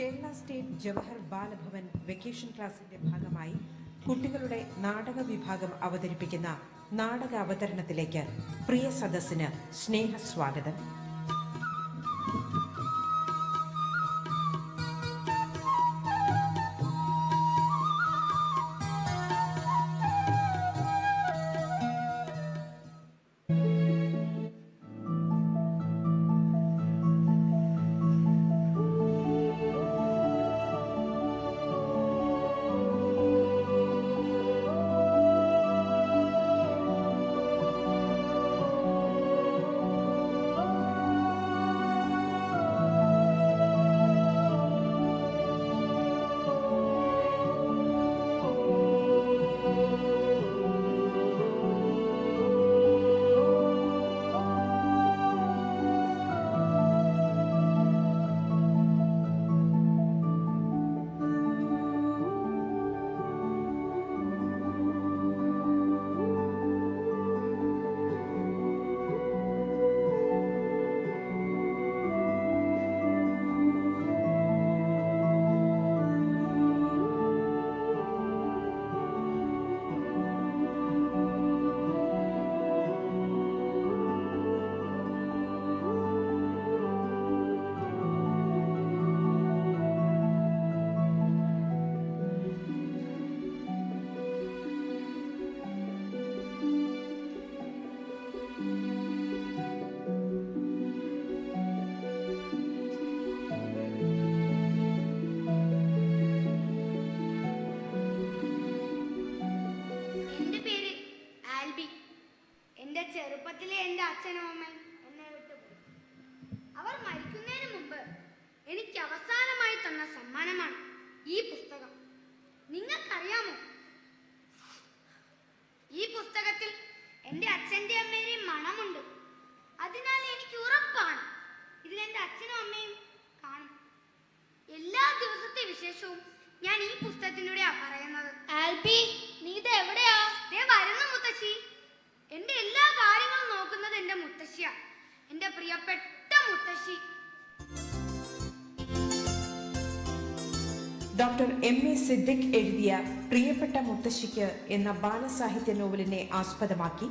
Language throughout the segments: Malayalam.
കേരള സ്റ്റേറ്റ് ജവഹർ ബാലഭവൻ വെക്കേഷൻ ക്ലാസിന്റെ ഭാഗമായി കുട്ടികളുടെ നാടക വിഭാഗം അവതരിപ്പിക്കുന്ന നാടക അവതരണത്തിലേക്ക് പ്രിയ സദസ്സിന് സ്നേഹസ്വാഗതം. ദിവസത്തെ വിശേഷവും ഞാൻ ഈ പുസ്തകത്തിലൂടെയാ പറയുന്നത്. ആൽബി നീ ഇത് എവിടെയാ? ദേ വരുന്നു മുത്തശ്ശി. എന്റെ എല്ലാ കാര്യങ്ങളും നോക്കുന്നത് എന്റെ മുത്തശ്ശിയാ. എന്റെ പ്രിയപ്പെട്ട മുത്തശ്ശി. ഡോക്ടർ എം എ സിദ്ദിഖ് എഴുതിയ പ്രിയപ്പെട്ട മുത്തശ്ശിക്ക് എന്ന ബാലസാഹിത്യ നോവലിനെ ആസ്പദമാക്കി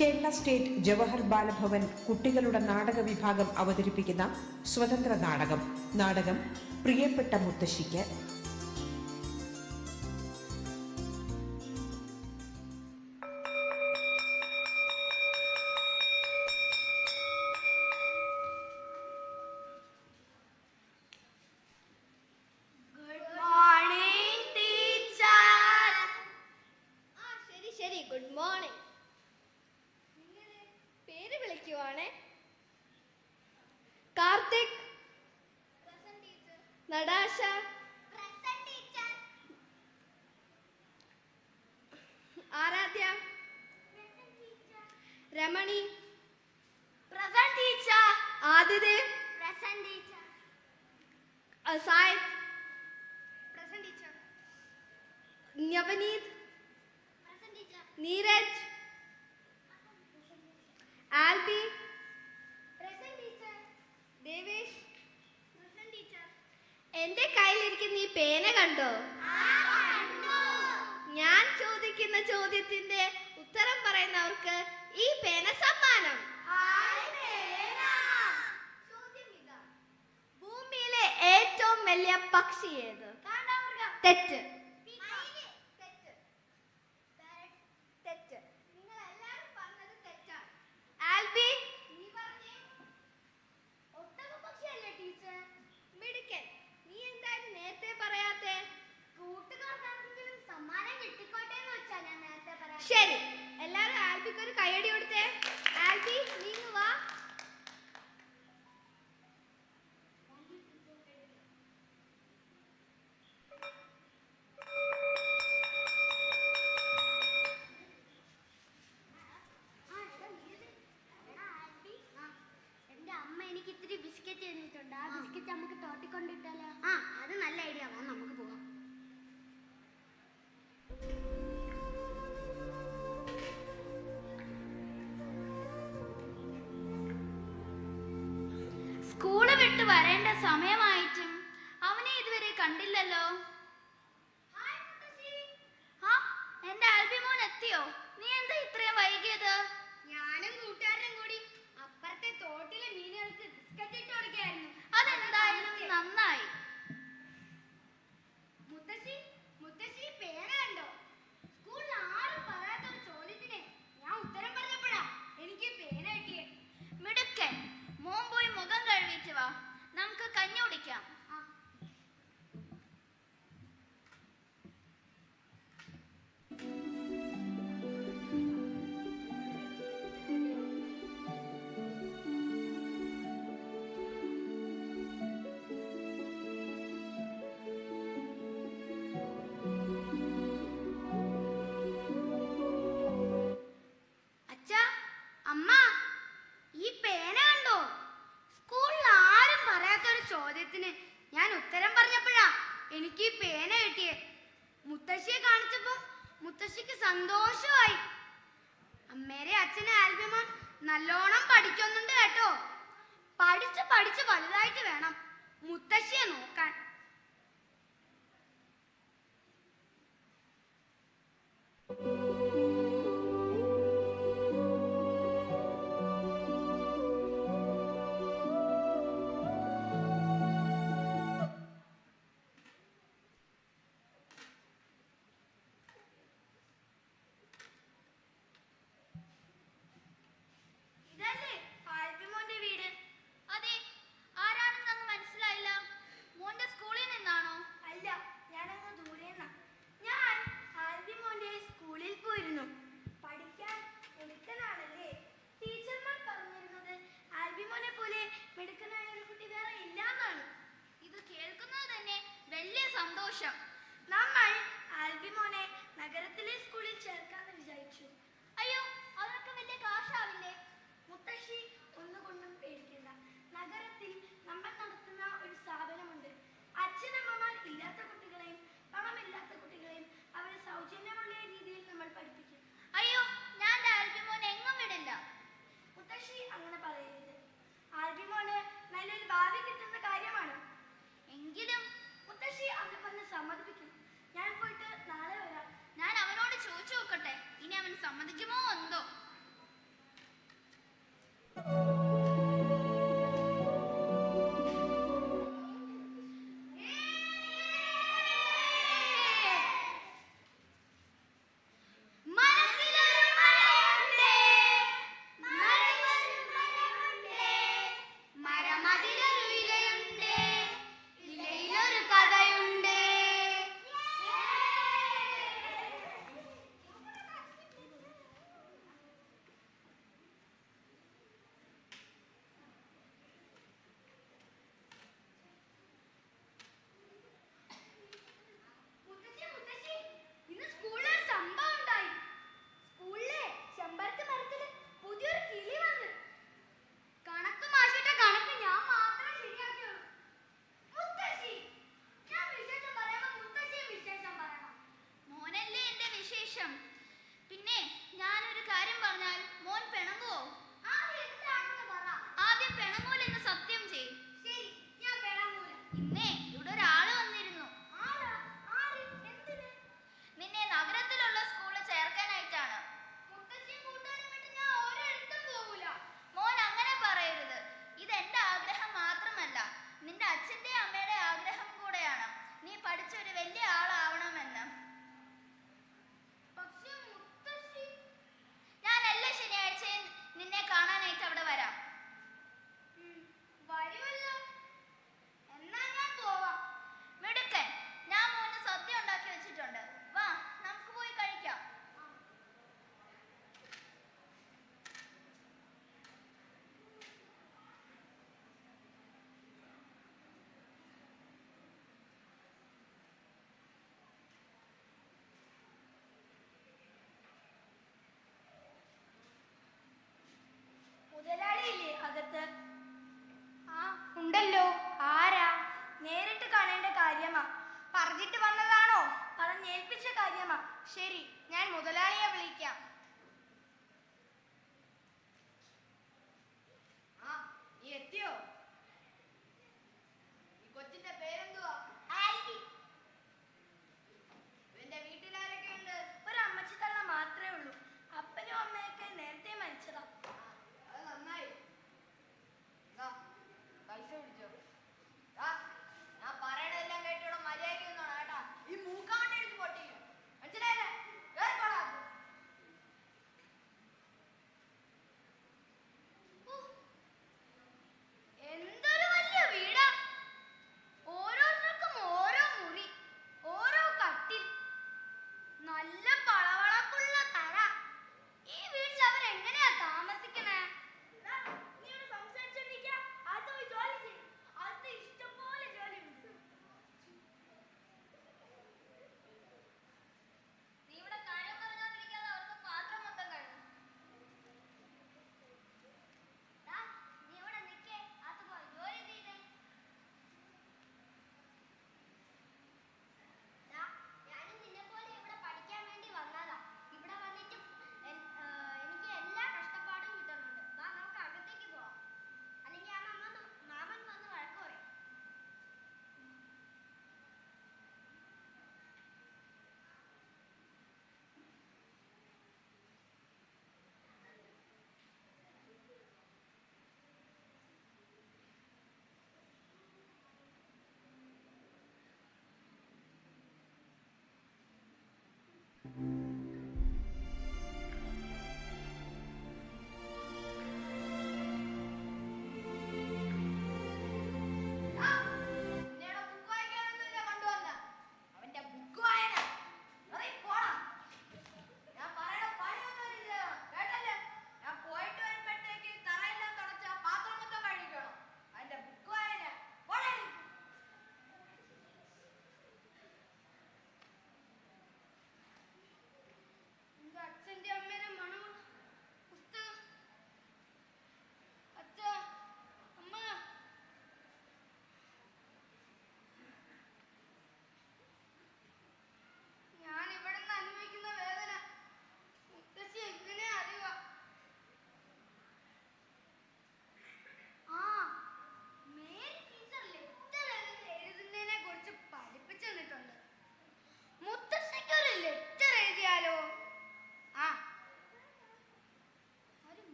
കേരള സ്റ്റേറ്റ് ജവഹർ ബാലഭവൻ കുട്ടികളുടെ നാടക വിഭാഗം അവതരിപ്പിക്കുന്ന സ്വതന്ത്ര നാടകം. നാടകം പ്രിയപ്പെട്ട മുത്തശ്ശിക്ക് വിളിക്കുവാണേ കാർത്തിക്. നടാശ. ആരാധ്യ. രമണി. ആദിദേവ് സായത് നവനീത് എന്റെ കയ്യിലിരിക്കുന്ന ഈ പേന കണ്ടോ? ഞാൻ ചോദിക്കുന്ന ചോദ്യത്തിന്റെ ഉത്തരം പറയുന്നവർക്ക് ഈ പേന സമ്മാനം. ഭൂമിയിലെ ഏറ്റവും വലിയ പക്ഷി ഏത്? തെറ്റ് തെറ്റ്. തെറ്റ്. നിങ്ങളെല്ലാവരും പറഞ്ഞത് തെറ്റാണ്. ആൽബി, നീ പറഞ്ഞേ. ഒട്ടകപ്പക്ഷിയല്ലേ ടീച്ചർ? മിടുക്കൻ. നീ എന്താ ഇത് നേരത്തെ പറയാത്തെ? കൂട്ടുകാർക്കാർക്കെങ്കിലും സമ്മാനം കിട്ടിക്കോട്ടെ എന്ന് വെച്ചാ ഞാൻ നേരത്തെ പറയാം ശരി. നേരിട്ട് കാണേണ്ട കാര്യമാ. പറഞ്ഞിട്ട് വന്നതാണോ? പറഞ്ഞേൽപ്പിച്ച കാര്യമാ. ശരി ഞാൻ മുതലാളിയെ വിളിക്കാം.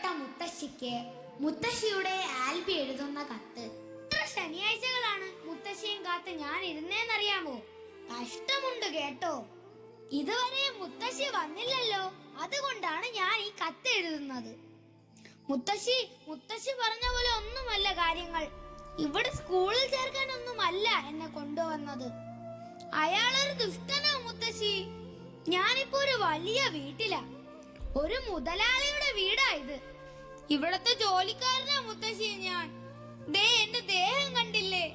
പ്രിയപ്പെട്ട മുത്തശ്ശിക്ക് മുത്തശ്ശിയുടെ ആൽബി എഴുതുന്ന കത്ത്. എത്ര ശനിയാഴ്ചകളാണ് മുത്തശ്ശിയും കാത്ത് ഞാൻ ഇരുന്നേന്നറിയാമോ? കഷ്ടമുണ്ട് കേട്ടോ. ഇതുവരെ മുത്തശ്ശി വന്നില്ലല്ലോ. അതുകൊണ്ടാണ് ഞാൻ ഈ കത്ത് എഴുതുന്നത്. മുത്തശ്ശി മുത്തശ്ശി പറഞ്ഞ പോലെ ഒന്നുമല്ല കാര്യങ്ങൾ. ഇവിടെ സ്കൂളിൽ ചേർക്കാനൊന്നുമല്ല എന്നെ കൊണ്ടുവന്നത്. അയാളൊരു ദുഷ്ടനാ മുത്തശ്ശി. ഞാനിപ്പോ ഒരു വലിയ വീട്ടിലാ. ഒരു മുതലാളിയുടെ വീടാ ഇത്. ഇവിടത്തെ ജോലിക്കാരനാ മുത്തശ്ശി ഞാൻ. ദേ എന്റെ ദേഹം കണ്ടില്ലേ?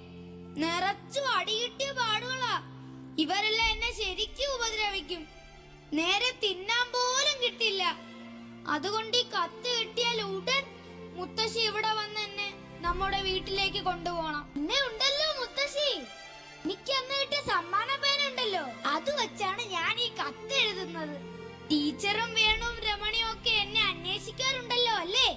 നിറച്ചു അടികിട്ടിയ പാടുകളാ. ഇവരെല്ലാം എന്നെ ശരിക്കും ഉപദ്രവിക്കും. നേരെ തിന്നാൻ പോലും കിട്ടില്ല. അതുകൊണ്ട് ഈ കത്ത് കിട്ടിയാൽ ഉടൻ മുത്തശ്ശി ഇവിടെ വന്ന് എന്നെ നമ്മുടെ വീട്ടിലേക്ക് കൊണ്ടുപോകണം. എന്നെ ഉണ്ടല്ലോ മുത്തശ്ശി. എനിക്ക് അന്ന് കിട്ടിയ സമ്മാന പേനുണ്ടല്ലോ അത് വെച്ചാണ് ഞാൻ ഈ കത്ത് എഴുതുന്നത്. ടീച്ചറും വേണുവും രമണിയും ഒക്കെ എന്നെ അന്വേഷിക്കാറുണ്ടല്ലോ അല്ലേ?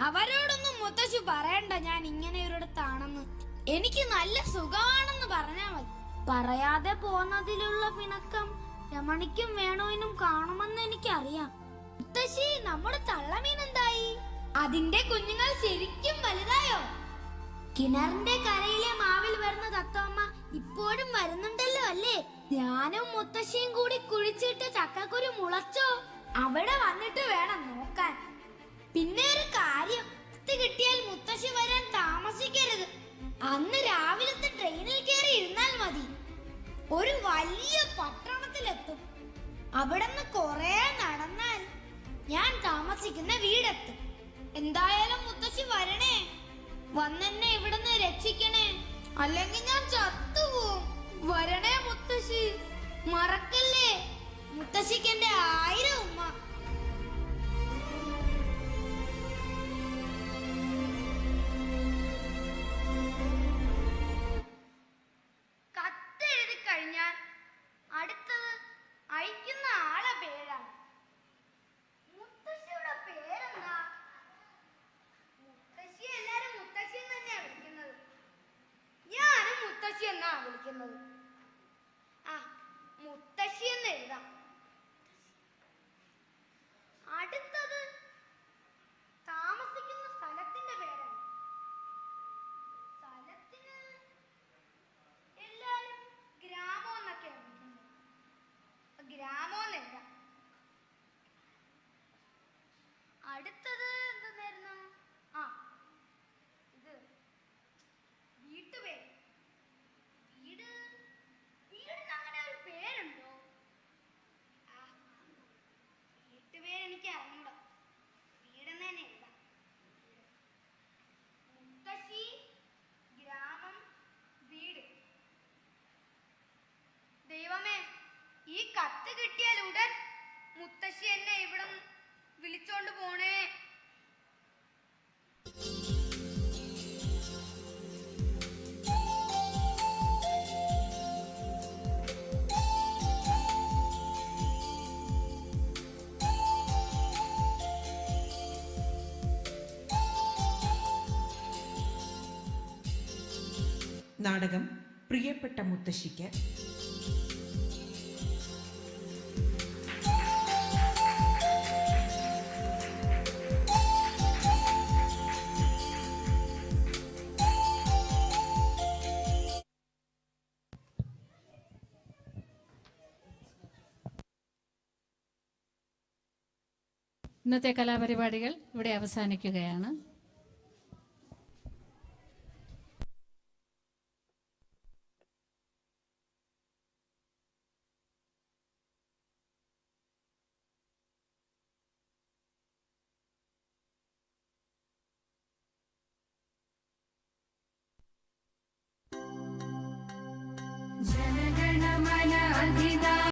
അവരോടൊന്നും മുത്തശ്ശി പറയണ്ട ഞാൻ ഇങ്ങനെ ഒരിടത്താണെന്ന്. എനിക്ക് നല്ല സുഖമാണെന്ന് പറഞ്ഞാൽ മതി. പറയാതെ പോന്നതിലുള്ള പിണക്കം രമണിക്കും വേണുവിനും കാണുമെന്ന് എനിക്കറിയാം. മുത്തശ്ശി നമ്മുടെ തള്ളമീൻ എന്തായി? അതിന്റെ കുഞ്ഞുങ്ങൾ ശരിക്കും വലുതായോ? കിണറിന്റെ കരയിലെ മാവിൽ വരുന്ന തത്തമ്മ ഇപ്പോഴും വരുന്നുണ്ടല്ലോ അല്ലേ? ഞാനും മുത്തശ്ശിയും കൂടി കുഴിച്ചിട്ട് ചക്കക്കുരു മുളച്ചോ? അവിടെ വന്നിട്ട് വേണം നോക്കാൻ. പിന്നെ ഒരു കാര്യം. കിട്ടിയാൽ മുത്തശ്ശി വരാൻ താമസിക്കരുത്. അന്ന് രാവിലത്തെ ട്രെയിനിൽ കയറി ഇരുന്നാൽ മതി. ഒരു വലിയ പട്ടണത്തിലെത്തും. അവിടുന്ന് കൊറേ നടന്നാൽ ഞാൻ താമസിക്കുന്ന വീടെത്തും. എന്തായാലും മുത്തശ്ശി വരണേ. വന്നെന്നെ ഇവിടുന്ന് രക്ഷിക്കണേ. അല്ലെങ്കിൽ ഞാൻ ചത്തുപോവും വരണേ മുത്തശ്ശി. മറക്കല്ലേ? മുത്തശ്ശിക്ക് എന്റെ ആയിരം ഉമ്മ. വിളിക്കുന്നത് കത്ത് കിട്ടിയാൽ ഉടൻ മുത്തശ്ശി എന്നെ ഇവിടെ വിളിച്ചോണ്ട് പോണേ. നാടകം പ്രിയപ്പെട്ട മുത്തശ്ശിക്ക് ഇന്നത്തെ കലാപരിപാടികൾ ഇവിടെ അവസാനിക്കുകയാണ്.